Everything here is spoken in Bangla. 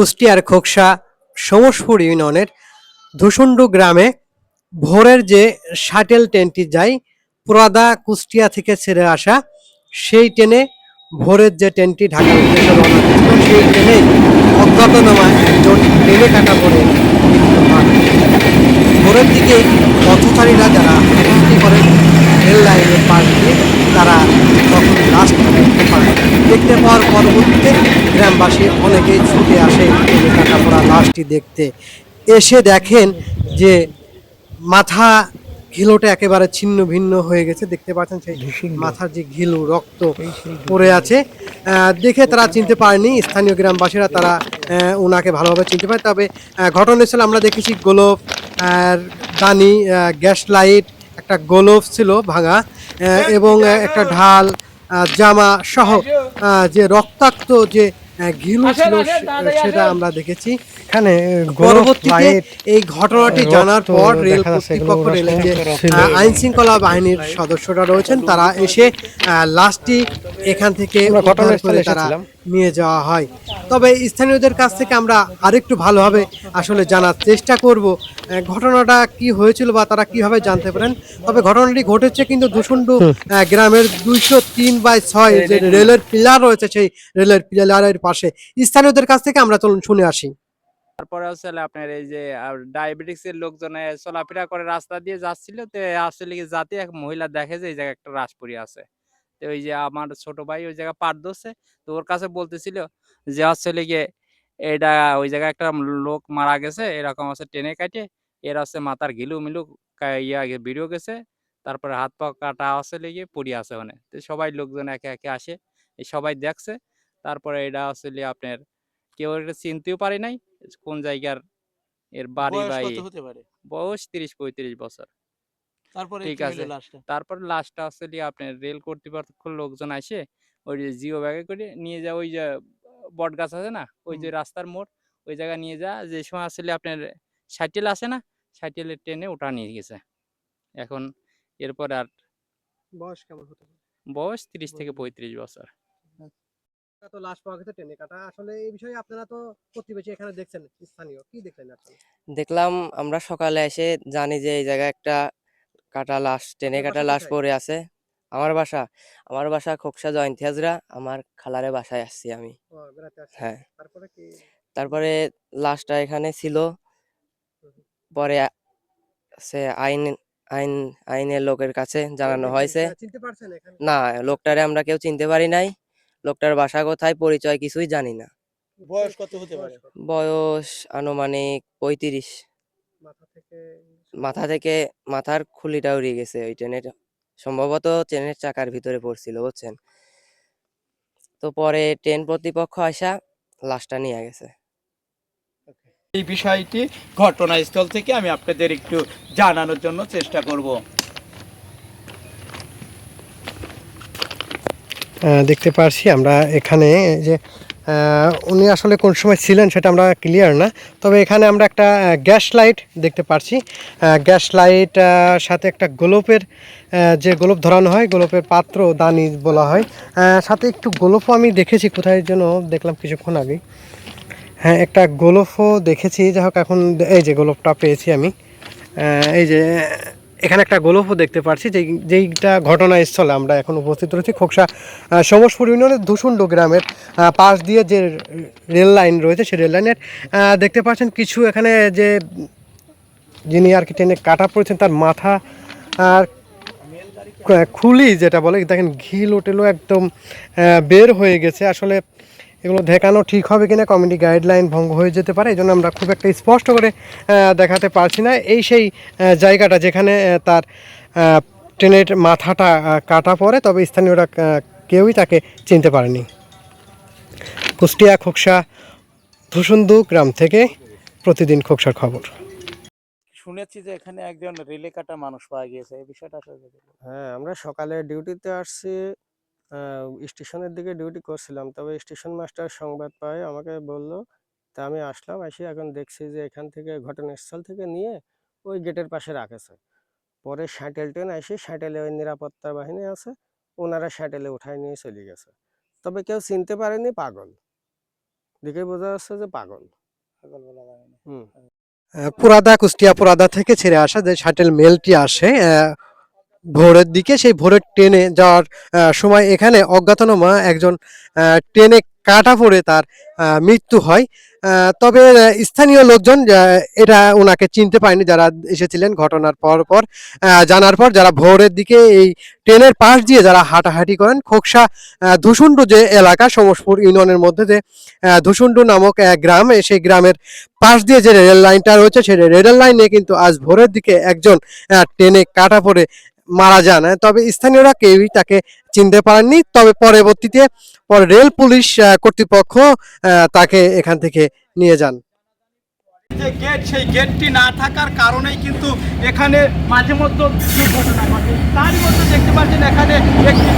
কুষ্টিয়ার খোকসা সমসপুর ইউনিয়নের ধুসুন্ডু গ্রামে ভোরের যে শাটেল ট্রেনটি যায় পুরাদা কুষ্টিয়া থেকে ছেড়ে আসা, সেই ট্রেনে ভোরের যে ট্রেনটি রওনা সেই ট্রেনে অজ্ঞাতনামা একজন ট্রেনে কাটা পড়ে ভোরের দিকে পথচারীরা যারা করেন, রেল লাইনের পাশ দিয়ে তারা তখন লাশটি দেখতে পায় দেখতে পাওয়ার পরবর্তীতে গ্রামবাসী অনেকেই ছুটে আসে কাটা পড়া লাশটি দেখতে। এসে দেখেন যে মাথা ঘিলোটা একেবারে ছিন্ন ভিন্ন হয়ে গেছে। দেখতে পাচ্ছেন সেই মাথার যে ঘিলু রক্ত পড়ে আছে। দেখে তারা চিনতে পারেনি স্থানীয় গ্রামবাসীরা তারা ওনাকে ভালোভাবে চিনতে পারে। তবে ঘটনাস্থলে আমরা দেখেছি গোলপ আর দানি গ্যাস লাইট একটা গোলপ ছিল ভাঙা এবং একটা ঢাল জামা সহ আহ, যে রক্তাক্ত যে গিলু ঘিলু ছিল সেটা আমরা দেখেছি এখানে পরবর্তীতে এই ঘটনাটি জানার পর রেল কর্তৃপক্ষ রেলের যে। আইন শৃঙ্খলা বাহিনীর সদস্যরা রয়েছেন তারা এসে আহ, লাশটি এখান থেকে ঘটনা উদ্ধার করে তারা। নিয়ে যাওয়া হয়। তবে স্থানীয়দের কাছ থেকে আমরা আরেকটু ভালোভাবে আসলে জানার চেষ্টা করব। ঘটনাটা কি হয়েছিল বা তারা কীভাবে জানতে পারেন? তবে ঘটনাটি ঘটেছে কিন্তু দুশুন্ডু আহ, গ্রামের দুইশো তিন বাই ছয় যে রেলের পিলার রয়েছে সেই রেলের পিলারের পাশে। স্থানীয়দের কাছ থেকে আমরা চলুন শুনে আসি। তারপরে হচ্ছে আপনার এই যে ডায়াবেটিক্স এর লোকজন চলাফেরা করে রাস্তা দিয়ে যাচ্ছিল। তো আসলে কি জাতি এক মহিলা দেখে যে এই জায়গায় একটা রাস পড়ে আছে। তো ওই যে আমার ছোট ভাই ওই জায়গায় পার ধরছে। তো ওর কাছে বলতেছিল যে আসলে গিয়ে এটা ওই জায়গায় একটা লোক মারা গেছে এরকম আছে টেনে কাটে এর আছে মাথার ঘিলু মিলু ইয়া বেরিয়ে গেছে তারপরে হাত পা কাটা আছে লেগে পড়ে আছে ওখানে। তো সবাই লোকজন একে একে আসে এই সবাই দেখছে তারপরে এটা আসলে আপনার কেউ এটা চিনতেও পারে নাই কোন জায়গার এর বাড়ি হতে পারে? বয়স তিরিশ পঁয়ত্রিশ বছর। তারপরে ঠিক আছে। তারপর লাস্টটা আসলে আপনার রেল কর্তৃপক্ষ লোকজন আসে ওই যে জিও ব্যাগে করে নিয়ে যা ওই যে বট গাছ আছে না ওই যে রাস্তার মোড় ওই জায়গায় নিয়ে যা যে সময় আসলে আপনার সাইকেল আসে না সাইকেলের ট্রেনে ওটা নিয়ে গেছে। এখন এরপর আর বয়স কেমন হতে বয়স তিরিশ থেকে পঁয়ত্রিশ বছর। তো লাশ পাওয়া গেছে ট্রেনে কাটা। আসলে এই বিষয়ে আপনারা তো প্রতিবেশী এখানে দেখছেন স্থানীয়। কি দেখলেন দেখলাম আমরা সকালে এসে জানি যে এই জায়গায় একটা কাটা লাশ টেনে কাটা লাশ? পড়ে আছে। আমার বাসা আমার বাসা খোকসা জয়ন্তী হাজরা আমার খালারে বাসায় আসছি আমি। হ্যাঁ। তারপরে লাশটা এখানে ছিল। পরে সে আইন আইন আইনের লোকের কাছে জানানো হয়েছে। না লোকটারে আমরা কেউ চিনতে পারি নাই। লোকটার বাসা কোথায় পরিচয় কিছুই জানি না। বয়স কত হতে পারে? বয়স বয়স আনুমানিক পঁয়ত্রিশ। মাথা থেকে মাথা থেকে মাথার খুলিটা উড়ে গেছে ওই ট্রেনের। সম্ভবত ট্রেনের চাকার ভিতরে পড়ছিল বুঝছেন? তো পরে ট্রেন কর্তৃপক্ষ আসা লাশটা নিয়ে গেছে। এই বিষয়টি ঘটনাস্থল থেকে আমি আপনাদের একটু জানানোর জন্য চেষ্টা করব। দেখতে পারছি আমরা এখানে যে উনি আসলে কোন সময় ছিলেন সেটা আমরা ক্লিয়ার না। তবে এখানে আমরা একটা গ্যাস লাইট দেখতে পারছি। গ্যাস লাইট সাথে একটা গোলপের যে গোলপ ধরানো হয়, গোলপের পাত্র দানি বলা হয়। সাথে একটু গোলপও আমি দেখেছি, কোথায় যেন দেখলাম কিছুক্ষণ আগে হ্যাঁ একটা গোলফও দেখেছি। যাই হোক, এখন এই যে গোলপটা পেয়েছি আমি। এই যে এখানে একটা গোলফও দেখতে পাচ্ছি যেই, যেইটা ঘটনাস্থলে আমরা এখন উপস্থিত রয়েছি, খোকসা সমসপুর ইউনিয়নের ধুসুন্ড গ্রামের পাশ দিয়ে যে রেল লাইন রয়েছে, সেই রেল লাইনের দেখতে পাচ্ছেন কিছু এখানে যে যিনি আর কি ট্রেনে কাটা পড়েছেন, তার মাথা আর খুলি যেটা বলে, দেখেন ঘি টেলো একদম বের হয়ে গেছে। আসলে এগুলো দেখানো ঠিক হবে কিনা কমিটি গাইডলাইন ভঙ্গ হয়ে যেতে পারে এই জন্য আমরা খুব একটা স্পষ্ট করে দেখাতে পারছি না। এই সেই জায়গাটা যেখানে তার ট্রেনের মাথাটা কাটা পড়ে তবে স্থানীয়রা কেউই তাকে চিনতে পারেনি। কুষ্টিয়া খোকসা ধুসুন্দু গ্রাম থেকে প্রতিদিন খোকসার খবর। শুনেছি যে এখানে একজন রেলে কাটা মানুষ পাওয়া গিয়েছে এই বিষয়টা আসলে হ্যাঁ আমরা সকালে ডিউটিতে আসছি স্টেশনের দিকে ডিউটি করছিলাম। তবে স্টেশন মাস্টার সংবাদ পায় আমাকে বলল তা আমি আসলাম এসে এখন দেখছি যে এখান থেকে ঘটনাস্থল থেকে নিয়ে ওই গেটের পাশে রাখেছে। পরে শাটেল ট্রেন এসে শাটেলে ওই নিরাপত্তা বাহিনী আছে ওনারা শাটেলে উঠায় নিয়ে চলে গেছে। তবে কেউ চিনতে পারেনি পাগল। দেখে বোঝা যাচ্ছে যে পাগল। হুম। পুরাদা কুষ্টিয়া পুরাদা থেকে ছেড়ে আসা যে শাটেল মেলটি আসে আহ, ভোরের দিকে সেই ভোরের ট্রেনে যাওয়ার সময় এখানে অজ্ঞাতনামা একজন ট্রেনে কাটা পড়ে তার মৃত্যু হয়। তবে স্থানীয় লোকজন এটা ওনাকে চিনতে পারেনি যারা এসেছিলেন ঘটনার পর পর। জানার পর যারা ভোরের দিকে এই ট্রেনের পাশ দিয়ে যারা হাঁটাহাঁটি করেন খোকসা আহ, যে এলাকা সমসপুর ইউনিয়নের মধ্যে যে আহ, নামক এক গ্রাম সেই গ্রামের পাশ দিয়ে যে রেল লাইনটা রয়েছে সেই রেল লাইনে কিন্তু আজ ভোরের দিকে একজন ট্রেনে কাটা পড়ে মারা যান। তবে স্থানীয়রা কেউই তাকে চিনতে পারেননি। তবে পরবর্তীতে পরে রেল পুলিশ কর্তৃপক্ষ তাকে এখান থেকে নিয়ে যান। যে গেট সেই গেটটি না থাকার কারণেই কিন্তু এখানে মাঝে মধ্যে দুর্ঘটনা ঘটে, তারই মধ্যে দেখতে পাচ্ছেন এখানে একটি